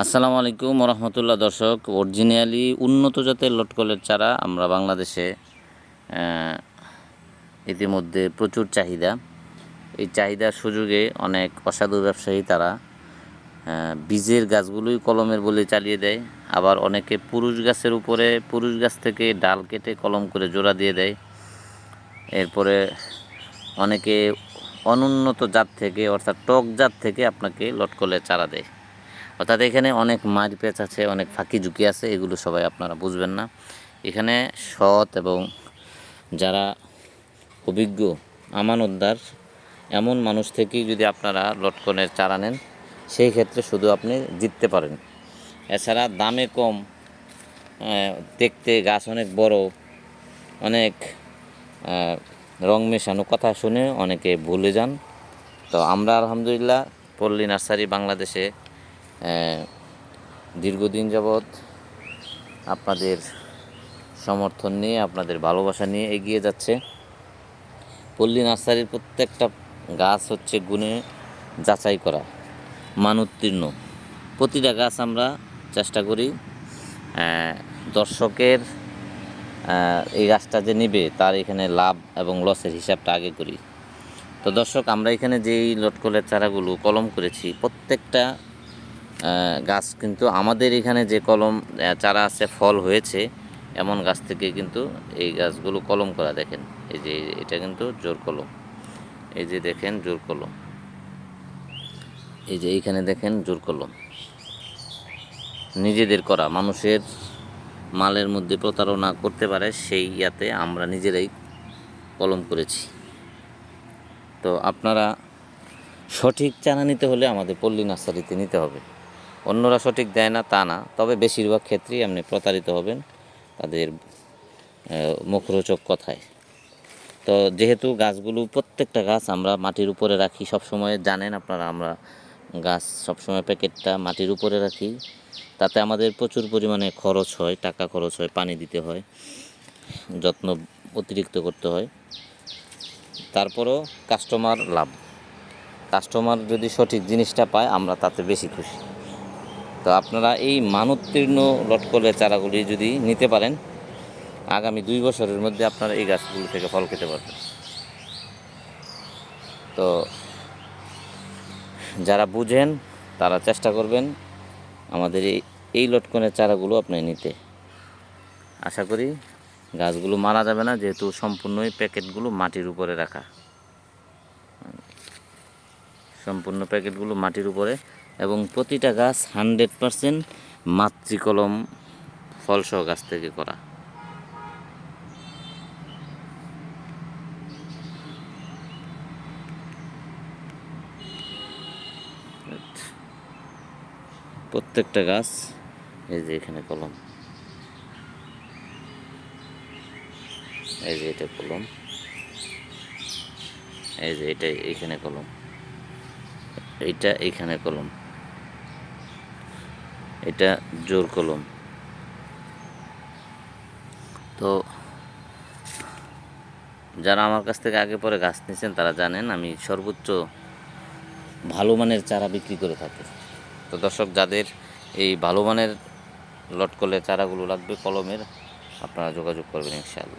আসসালামু আলাইকুম রহমতুল্লাহ দর্শক। অরিজিনালি উন্নত জাতের লটকলের চারা আমরা বাংলাদেশে ইতিমধ্যে প্রচুর চাহিদা। এই চাহিদার সুযোগে অনেক অসাধু ব্যবসায়ী তারা বীজের গাছগুলোই কলমের বলে চালিয়ে দেয়। আবার অনেকে পুরুষ গাছের উপরে, পুরুষ গাছ থেকে ডাল কেটে কলম করে জোড়া দিয়ে দেয়। এরপরে অনেকে অনুন্নত জাত থেকে, অর্থাৎ টক জাত থেকে আপনাকে লটকলের চারা দেয়। অর্থাৎ এখানে অনেক মার পেঁচ আছে, অনেক ফাঁকি ঝুঁকি আছে, এগুলো সবাই আপনারা বুঝবেন না। এখানে সৎ এবং যারা অভিজ্ঞ আমানতদার, এমন মানুষ থেকেই যদি আপনারা লটকনের চারা নেন, সেই ক্ষেত্রে শুধু আপনি জিততে পারেন। এছাড়া দামে কম দেখতে গাছ অনেক বড়, অনেক রং মেশানো কথা শুনে অনেকে ভুলে যান। তো আমরা আলহামদুলিল্লাহ পল্লী নার্সারি বাংলাদেশে দীর্ঘদিন যাবৎ আপনাদের সমর্থন নিয়ে, আপনাদের ভালোবাসা নিয়ে এগিয়ে যাচ্ছে। পল্লী নার্সারির প্রত্যেকটা গাছ হচ্ছে গুণে যাচাই করা, মান উত্তীর্ণ। প্রতিটা গাছ আমরা চেষ্টা করি দর্শকের এই গাছটা যে নেবে, তার এখানে লাভ এবং লসের হিসাবটা আগে করি। তো দর্শক, আমরা এখানে যেই লটকলের চারাগুলো কলম করেছি, প্রত্যেকটা গাছ কিন্তু আমাদের এখানে যে কলম চারা আছে, ফল হয়েছে, এমন গাছ থেকে কিন্তু এই গাছগুলো কলম করা দেখেন। এই যে, এটা কিন্তু জোর কলম। এই যে দেখেন, জোর কলম। এই যে, এইখানে দেখেন, জোর কলম। নিজেদের করা, মানুষের মালের মধ্যে প্রতারণা করতে পারে, সেই ইয়াতে আমরা নিজেরাই কলম করেছি। তো আপনারা সঠিক চারা নিতে হলে আমাদের পল্লী নার্সারিতে নিতে হবে। অন্যরা সঠিক দেয় না, তা না। তবে বেশিরভাগ ক্ষেত্রেই আপনি প্রতারিত হবেন তাদের মুখরোচক কথায়। তো যেহেতু গাছগুলো, প্রত্যেকটা গাছ আমরা মাটির উপরে রাখি সব সময় জানেন আপনারা, আমরা গাছ সবসময় প্যাকেটটা মাটির উপরে রাখি। তাতে আমাদের প্রচুর পরিমাণে খরচ হয়, টাকা খরচ হয়, পানি দিতে হয়, যত্ন অতিরিক্ত করতে হয়। তারপরেও কাস্টমার লাভ। কাস্টমার যদি সঠিক জিনিসটা পায়, আমরা তাতে বেশি খুশি। তো আপনারা এই মানোত্তীর্ণ লটকলের চারাগুলি যদি নিতে পারেন, আগামী দুই বছরের মধ্যে আপনারা এই গাছগুলো থেকে ফল খেতে পারবেন। তো যারা বুঝেন, তারা চেষ্টা করবেন আমাদের এই এই লটকনের চারাগুলো আপনি নিতে। আশা করি গাছগুলো মারা যাবে না, যেহেতু সম্পূর্ণই প্যাকেটগুলো মাটির উপরে রাখা। সম্পূর্ণ প্যাকেটগুলো মাটির উপরে এবং প্রতিটা গাছ হান্ড্রেড পারসেন্ট মাতৃকলম ফলসহ গাছ থেকে করা। প্রত্যেকটা গাছ এই যে এখানে কলম। এই যে এটা কলম। এই যে এটা এইখানে কলম। এইটা এইখানে কলম। এটা জোর কলম। তো যারা আমার কাছ থেকে আগে পরে গাছ নিয়েছেন তারা জানেন আমি সর্বোচ্চ ভালো মানের চারা বিক্রি করে থাকি। তো দর্শক, যাদের এই ভালো মানের লটকলে চারাগুলো লাগবে কলমের, আপনারা যোগাযোগ করবেন ইনশাআল্লাহ।